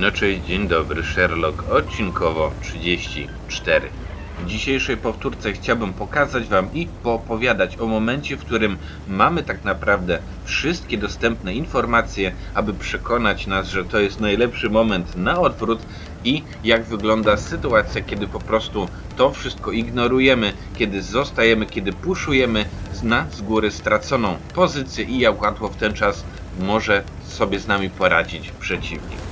Cześć, dzień dobry, Sherlock, odcinkowo 34. W dzisiejszej powtórce chciałbym pokazać Wam i poopowiadać o momencie, w którym mamy tak naprawdę wszystkie dostępne informacje, aby przekonać nas, że to jest najlepszy moment na odwrót i jak wygląda sytuacja, kiedy po prostu to wszystko ignorujemy, kiedy zostajemy, kiedy puszujemy na z góry straconą pozycję i jak łatwo w ten czas może sobie z nami poradzić przeciwnik.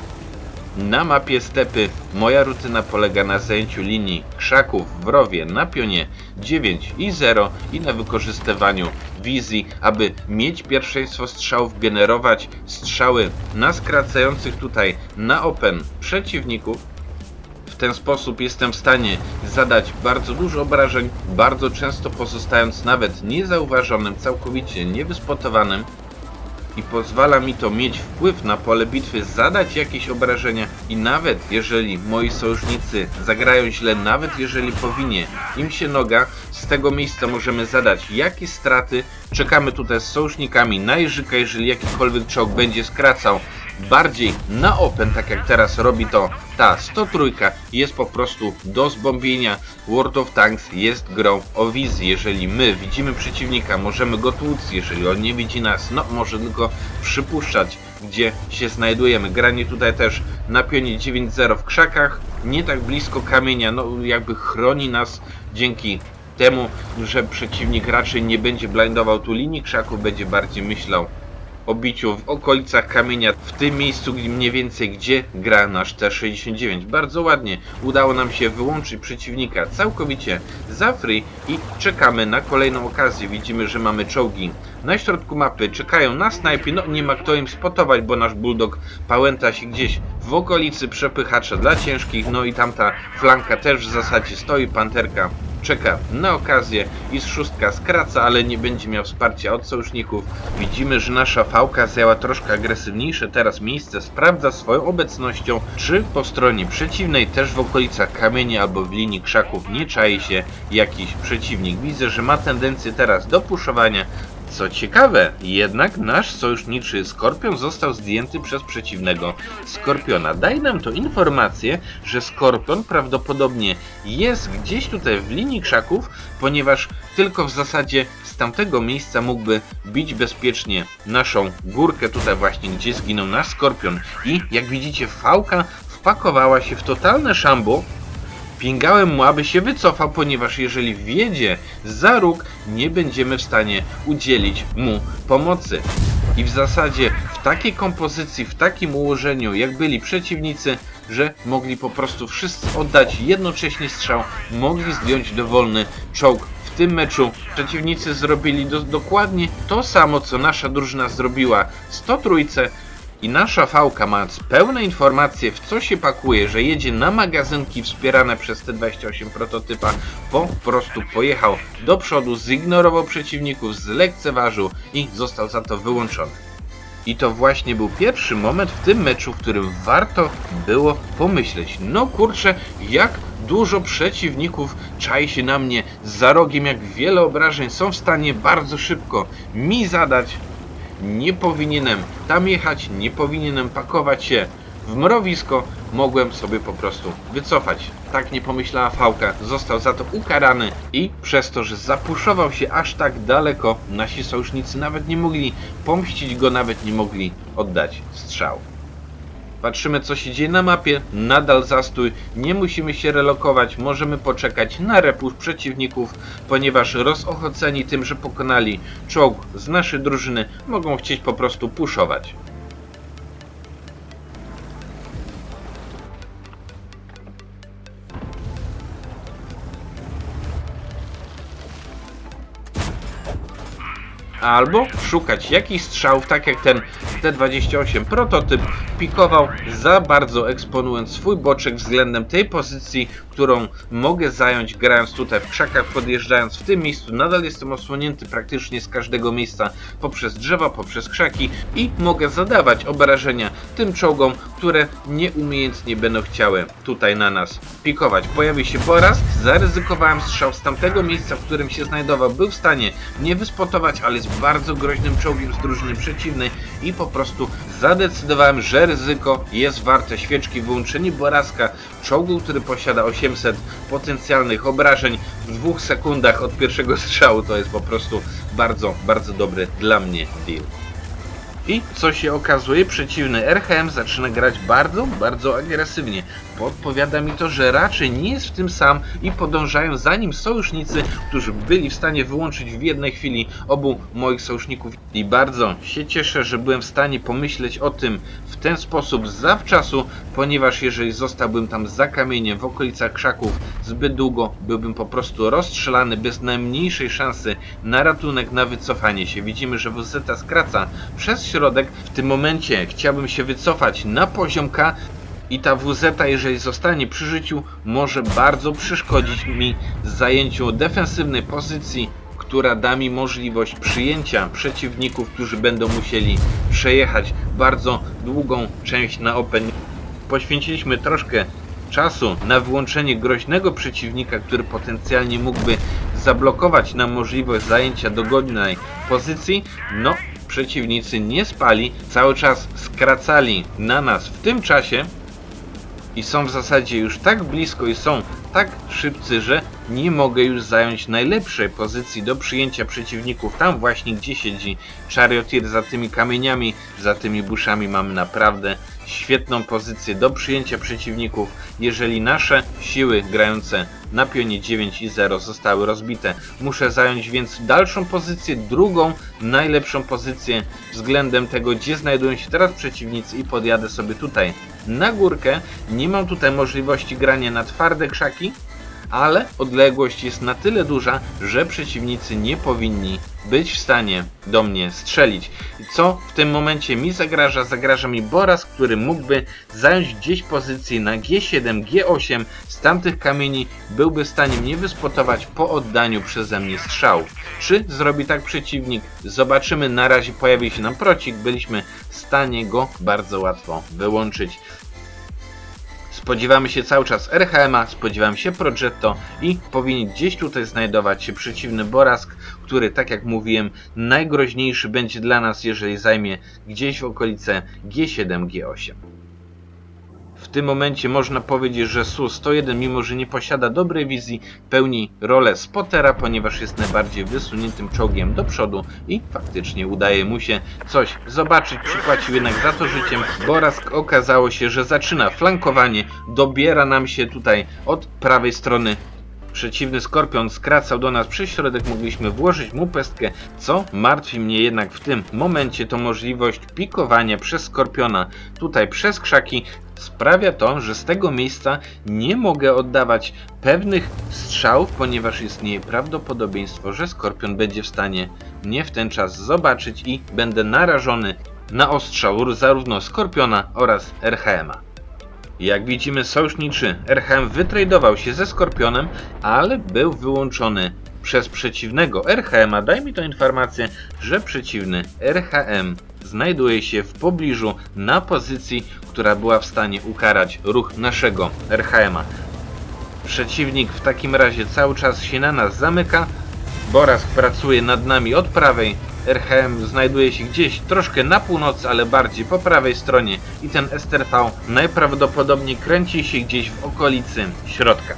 Na mapie stepy moja rutyna polega na zajęciu linii krzaków w rowie na pionie 9 i 0 i na wykorzystywaniu wizji, aby mieć pierwszeństwo strzałów, generować strzały na skracających tutaj na open przeciwników. W ten sposób jestem w stanie zadać bardzo dużo obrażeń, bardzo często pozostając nawet niezauważonym, całkowicie niewyspotowanym i pozwala mi to mieć wpływ na pole bitwy, zadać jakieś obrażenia i nawet jeżeli moi sojusznicy zagrają źle, nawet jeżeli powinie im się noga, z tego miejsca możemy zadać jakieś straty. Czekamy tutaj z sojusznikami na Jerzyka, jeżeli jakikolwiek czołg będzie skracał bardziej na open, tak jak teraz robi to ta 103, jest po prostu do zbombienia. World of Tanks jest grą o wizji. Jeżeli my widzimy przeciwnika, możemy go tłuc, jeżeli on nie widzi nas, no może tylko przypuszczać, gdzie się znajdujemy. Granie tutaj też na pionie 9-0 w krzakach, nie tak blisko kamienia, no jakby chroni nas dzięki temu, że przeciwnik raczej nie będzie blindował tu linii krzaków, będzie bardziej myślał o biciu w okolicach kamienia, w tym miejscu mniej więcej gdzie gra nasz T-69. Bardzo ładnie udało nam się wyłączyć przeciwnika całkowicie za free i czekamy na kolejną okazję. Widzimy, że mamy czołgi na środku mapy, czekają na snajpy, no nie ma kto im spotować, bo nasz bulldog pałęta się gdzieś w okolicy przepychacza dla ciężkich, no i tamta flanka też w zasadzie stoi, panterka czeka na okazję i z szóstka skraca, ale nie będzie miał wsparcia od sojuszników. Widzimy, że nasza fałka zajęła troszkę agresywniejsze teraz miejsce, sprawdza swoją obecnością, czy po stronie przeciwnej, też w okolicach kamienia albo w linii krzaków nie czai się jakiś przeciwnik. Widzę, że ma tendencję teraz do puszowania, co ciekawe, jednak nasz sojuszniczy Skorpion został zdjęty przez przeciwnego Skorpiona. Daje nam to informację, że Skorpion prawdopodobnie jest gdzieś tutaj w linii krzaków, ponieważ tylko w zasadzie z tamtego miejsca mógłby bić bezpiecznie naszą górkę, tutaj właśnie gdzie zginął nasz Skorpion. I jak widzicie, fałka wpakowała się w totalne szambo, Pingałem mu, aby się wycofał, ponieważ jeżeli wjedzie za róg, nie będziemy w stanie udzielić mu pomocy. I w zasadzie w takiej kompozycji, w takim ułożeniu, jak byli przeciwnicy, że mogli po prostu wszyscy oddać jednocześnie strzał, mogli zdjąć dowolny czołg. W tym meczu przeciwnicy zrobili do, dokładnie to samo, co nasza drużyna zrobiła 103 i nasza fałka, mając pełne informacje w co się pakuje, że jedzie na magazynki wspierane przez T28 prototypa, po prostu pojechał do przodu, zignorował przeciwników, zlekceważył i został za to wyłączony. I to właśnie był pierwszy moment w tym meczu, w którym warto było pomyśleć, no kurczę, jak dużo przeciwników czai się na mnie za rogiem, jak wiele obrażeń są w stanie bardzo szybko mi zadać, nie powinienem tam jechać, nie powinienem pakować się w mrowisko, mogłem sobie po prostu wycofać. Tak nie pomyślała Fałka, został za to ukarany i przez to, że zapuszował się aż tak daleko, nasi sojusznicy nawet nie mogli pomścić go, nawet nie mogli oddać strzał. Patrzymy co się dzieje na mapie, nadal zastój, nie musimy się relokować, możemy poczekać na repusz przeciwników, ponieważ rozochoceni tym, że pokonali czołg z naszej drużyny, mogą chcieć po prostu puszować. Albo szukać jakichś strzałów, tak jak ten T28 prototyp pikował za bardzo eksponując swój boczek względem tej pozycji, którą mogę zająć grając tutaj w krzakach, podjeżdżając w tym miejscu. Nadal jestem osłonięty praktycznie z każdego miejsca poprzez drzewa, poprzez krzaki i mogę zadawać obrażenia tym czołgom, które nieumiejętnie będą chciały tutaj na nas pikować. Pojawi się Borast, zaryzykowałem strzał z tamtego miejsca, w którym się znajdował, był w stanie nie wyspotować, ale jest bardzo groźnym czołgiem z drużyny przeciwnej i po prostu zadecydowałem, że ryzyko jest warte świeczki wyłączenie Boraska, czołgu, który posiada 800 potencjalnych obrażeń w dwóch sekundach od pierwszego strzału. To jest po prostu bardzo, bardzo dobry dla mnie deal. I co się okazuje, przeciwny RHM zaczyna grać bardzo, bardzo agresywnie. Podpowiada mi to, że raczej nie jest w tym sam i podążają za nim sojusznicy, którzy byli w stanie wyłączyć w jednej chwili obu moich sojuszników. I bardzo się cieszę, że byłem w stanie pomyśleć o tym w ten sposób zawczasu, ponieważ jeżeli zostałbym tam za kamieniem w okolicach krzaków zbyt długo, byłbym po prostu rozstrzelany bez najmniejszej szansy na ratunek, na wycofanie się. Widzimy, że WZ skraca przez środek. W tym momencie chciałbym się wycofać na poziom K i ta WZ, jeżeli zostanie przy życiu, może bardzo przeszkodzić mi w zajęciu defensywnej pozycji, która da mi możliwość przyjęcia przeciwników, którzy będą musieli przejechać bardzo długą część na open. Poświęciliśmy troszkę czasu na wyłączenie groźnego przeciwnika, który potencjalnie mógłby zablokować nam możliwość zajęcia dogodnej pozycji. No, przeciwnicy nie spali, cały czas skracali na nas w tym czasie i są w zasadzie już tak blisko i są tak szybcy, że nie mogę już zająć najlepszej pozycji do przyjęcia przeciwników. Tam właśnie gdzie siedzi Charioteer za tymi kamieniami, za tymi buszami mamy naprawdę świetną pozycję do przyjęcia przeciwników. Jeżeli nasze siły grające na pionie 9 i 0 zostały rozbite, muszę zająć więc dalszą pozycję, drugą najlepszą pozycję względem tego, gdzie znajdują się teraz przeciwnicy i podjadę sobie tutaj na górkę. Nie mam tutaj możliwości grania na twarde krzaki, ale odległość jest na tyle duża, że przeciwnicy nie powinni być w stanie do mnie strzelić. Co w tym momencie mi zagraża? Zagraża mi Boras, który mógłby zająć gdzieś pozycję na G7, G8 z tamtych kamieni, byłby w stanie mnie wyspotować po oddaniu przeze mnie strzału. Czy zrobi tak przeciwnik? Zobaczymy. Na razie pojawi się nam procik, byliśmy w stanie go bardzo łatwo wyłączyć. Spodziewamy się cały czas RHM-a, spodziewamy się Progetto i powinien gdzieś tutaj znajdować się przeciwny Borask, który, tak jak mówiłem, najgroźniejszy będzie dla nas, jeżeli zajmie gdzieś w okolice G7, G8. W tym momencie można powiedzieć, że Su-101, mimo że nie posiada dobrej wizji, pełni rolę spotera, ponieważ jest najbardziej wysuniętym czołgiem do przodu i faktycznie udaje mu się coś zobaczyć. Przypłacił jednak za to życiem. Borask okazało się, że zaczyna flankowanie, dobiera nam się tutaj od prawej strony Przeciwny Skorpion skracał do nas przez środek, mogliśmy włożyć mu pestkę. Co martwi mnie jednak w tym momencie to możliwość pikowania przez Skorpiona tutaj przez krzaki. Sprawia to, że z tego miejsca nie mogę oddawać pewnych strzałów, ponieważ istnieje prawdopodobieństwo, że Skorpion będzie w stanie mnie w ten czas zobaczyć i będę narażony na ostrzał zarówno Skorpiona oraz RHM-a. Jak widzimy, sojuszniczy RHM wytradował się ze Skorpionem, ale był wyłączony przez przeciwnego RHM-a. Daj mi to informację, że przeciwny RHM znajduje się w pobliżu na pozycji, która była w stanie ukarać ruch naszego RHM-a. Przeciwnik w takim razie cały czas się na nas zamyka. Boras pracuje nad nami od prawej, RHM znajduje się gdzieś troszkę na północy, ale bardziej po prawej stronie i ten STRV najprawdopodobniej kręci się gdzieś w okolicy środka.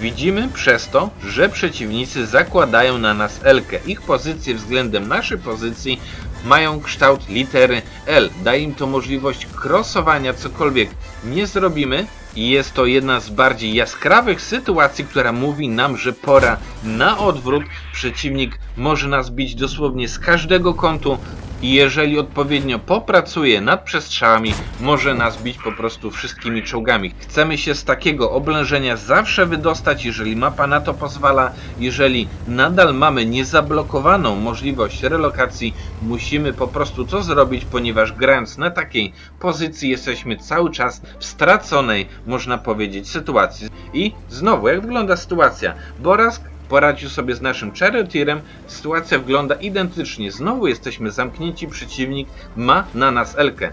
Widzimy przez to, że przeciwnicy zakładają na nas L-kę. Ich pozycje względem naszej pozycji mają kształt litery L. Daje im to możliwość crossowania, cokolwiek nie zrobimy, i jest to jedna z bardziej jaskrawych sytuacji, która mówi nam, że pora na odwrót. Przeciwnik może nas bić dosłownie z każdego kątu, i jeżeli odpowiednio popracuje nad przestrzałami, może nas bić po prostu wszystkimi czołgami. Chcemy się z takiego oblężenia zawsze wydostać, jeżeli mapa na to pozwala. Jeżeli nadal mamy niezablokowaną możliwość relokacji, musimy po prostu to zrobić, ponieważ grając na takiej pozycji jesteśmy cały czas w straconej, można powiedzieć, sytuacji. I znowu, jak wygląda sytuacja? Borask poradził sobie z naszym charioteerem. Sytuacja wygląda identycznie. Znowu jesteśmy zamknięci, przeciwnik ma na nas Elkę.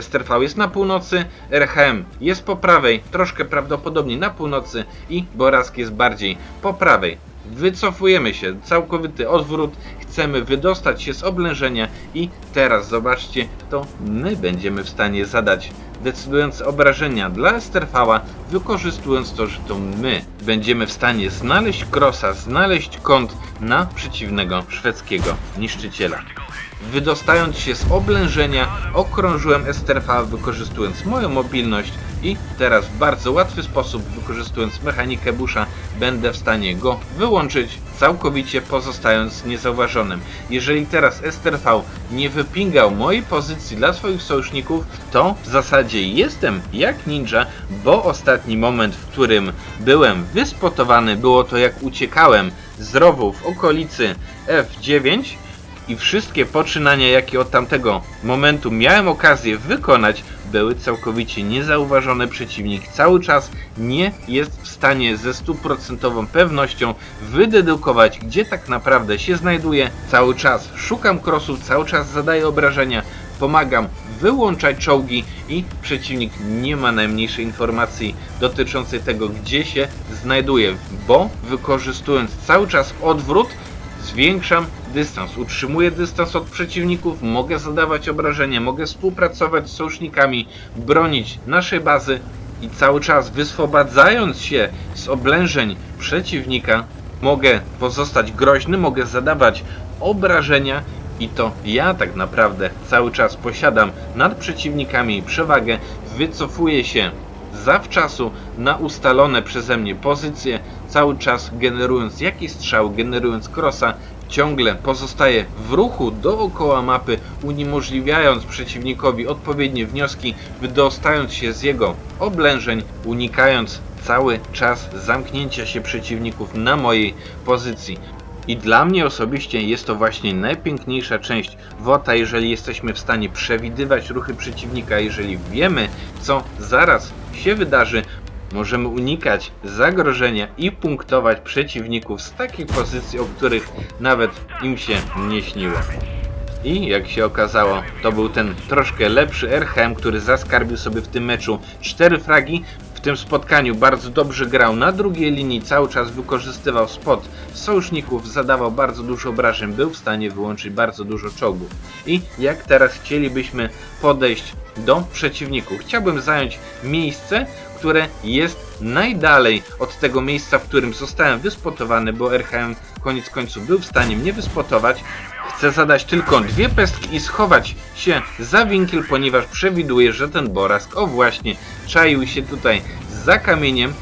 STRV jest na północy, RHM jest po prawej, troszkę prawdopodobnie na północy i Borask jest bardziej po prawej. Wycofujemy się, całkowity odwrót. chcemy wydostać się z oblężenia i teraz zobaczcie, to my będziemy w stanie zadać decydujące obrażenia dla Esterfała, wykorzystując to, że to my będziemy w stanie znaleźć krosa, znaleźć kąt na przeciwnego szwedzkiego niszczyciela. Wydostając się z oblężenia, okrążyłem Esterfa wykorzystując moją mobilność i teraz w bardzo łatwy sposób, wykorzystując mechanikę Busha, będę w stanie go wyłączyć, całkowicie pozostając niezauważonym. Jeżeli teraz Esterv nie wypingał mojej pozycji dla swoich sojuszników, to w zasadzie jestem jak ninja, bo ostatni moment, w którym byłem wyspotowany, było to jak uciekałem z rowu w okolicy F9, i wszystkie poczynania, jakie od tamtego momentu miałem okazję wykonać, były całkowicie niezauważone. Przeciwnik cały czas nie jest w stanie ze stuprocentową pewnością wydedukować, gdzie tak naprawdę się znajduje. Cały czas szukam krosów, cały czas zadaję obrażenia, pomagam wyłączać czołgi i przeciwnik nie ma najmniejszej informacji dotyczącej tego, gdzie się znajduje, bo wykorzystując cały czas odwrót, zwiększam dystans, utrzymuję dystans od przeciwników, mogę zadawać obrażenia, mogę współpracować z sojusznikami, bronić naszej bazy i cały czas wyswobadzając się z oblężeń przeciwnika, mogę pozostać groźny, mogę zadawać obrażenia i to ja tak naprawdę cały czas posiadam nad przeciwnikami przewagę, wycofuję się zawczasu na ustalone przeze mnie pozycje, cały czas generując jakiś strzał, generując krosa, ciągle pozostaje w ruchu dookoła mapy, uniemożliwiając przeciwnikowi odpowiednie wnioski, wydostając się z jego oblężeń, unikając cały czas zamknięcia się przeciwników na mojej pozycji. I dla mnie osobiście jest to właśnie najpiękniejsza część WOTA, jeżeli jesteśmy w stanie przewidywać ruchy przeciwnika, jeżeli wiemy, co zaraz się wydarzy, możemy unikać zagrożenia i punktować przeciwników z takich pozycji, o których nawet im się nie śniło. I jak się okazało, to był ten troszkę lepszy RHM, który zaskarbił sobie w tym meczu 4 fragi. W tym spotkaniu bardzo dobrze grał na drugiej linii, cały czas wykorzystywał spot sojuszników, zadawał bardzo dużo obrażeń, był w stanie wyłączyć bardzo dużo czołgów. I jak teraz chcielibyśmy podejść do przeciwników? Chciałbym zająć miejsce, które jest najdalej od tego miejsca, w którym zostałem wyspotowany, bo RHM koniec końców był w stanie mnie wyspotować. Chcę zadać tylko dwie pestki i schować się za winkiel, ponieważ przewiduję, że ten Borask, o właśnie, czaił się tutaj za kamieniem,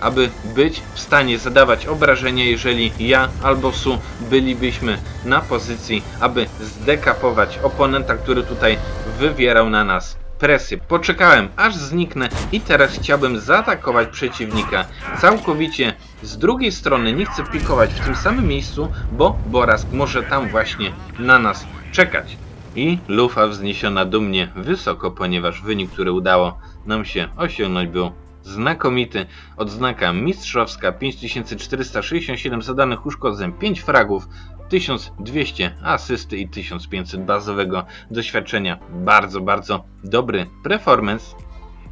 aby być w stanie zadawać obrażenia, jeżeli ja albo Su bylibyśmy na pozycji, aby zdekapować oponenta, który tutaj wywierał na nas presję. Poczekałem aż zniknę i teraz chciałbym zaatakować przeciwnika. Całkowicie z drugiej strony nie chcę pikować w tym samym miejscu, bo Borask może tam właśnie na nas czekać. I lufa wzniesiona dumnie wysoko, ponieważ wynik, który udało nam się osiągnąć był znakomity. Odznaka mistrzowska 5467 zadanych uszkodzeń, 5 fragów, 1200 asysty i 1500 bazowego doświadczenia. Bardzo, bardzo dobry performance.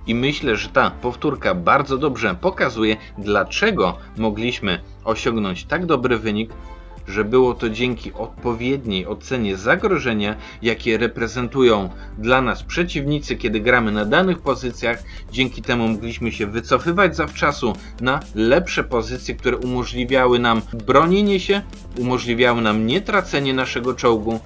I myślę, że ta powtórka bardzo dobrze pokazuje, dlaczego mogliśmy osiągnąć tak dobry wynik że było to dzięki odpowiedniej ocenie zagrożenia, jakie reprezentują dla nas przeciwnicy, kiedy gramy na danych pozycjach. Dzięki temu mogliśmy się wycofywać zawczasu na lepsze pozycje, które umożliwiały nam bronienie się, umożliwiały nam nietracenie naszego czołgu,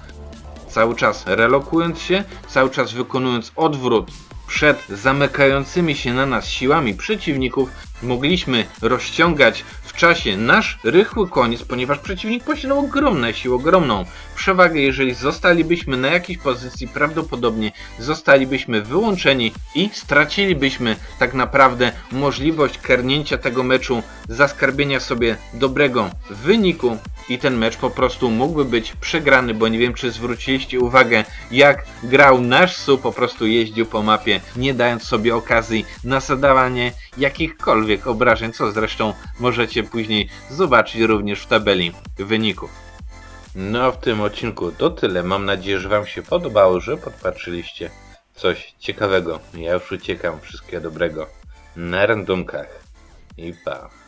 cały czas relokując się, cały czas wykonując odwrót przed zamykającymi się na nas siłami przeciwników, mogliśmy rozciągać czasie nasz rychły koniec, ponieważ przeciwnik posiadał ogromne siły, ogromną przewagę. Jeżeli zostalibyśmy na jakiejś pozycji, prawdopodobnie zostalibyśmy wyłączeni i stracilibyśmy tak naprawdę możliwość kernięcia tego meczu, zaskarbienia sobie dobrego wyniku i ten mecz po prostu mógłby być przegrany, bo nie wiem czy zwróciliście uwagę jak grał nasz Su, po prostu jeździł po mapie, nie dając sobie okazji na zadawanie jakichkolwiek obrażeń, co zresztą możecie później zobaczyć również w tabeli wyników. No w tym odcinku to tyle. Mam nadzieję, że Wam się podobało, że podpatrzyliście coś ciekawego. Ja już uciekam. Wszystkiego dobrego na randomkach. I pa.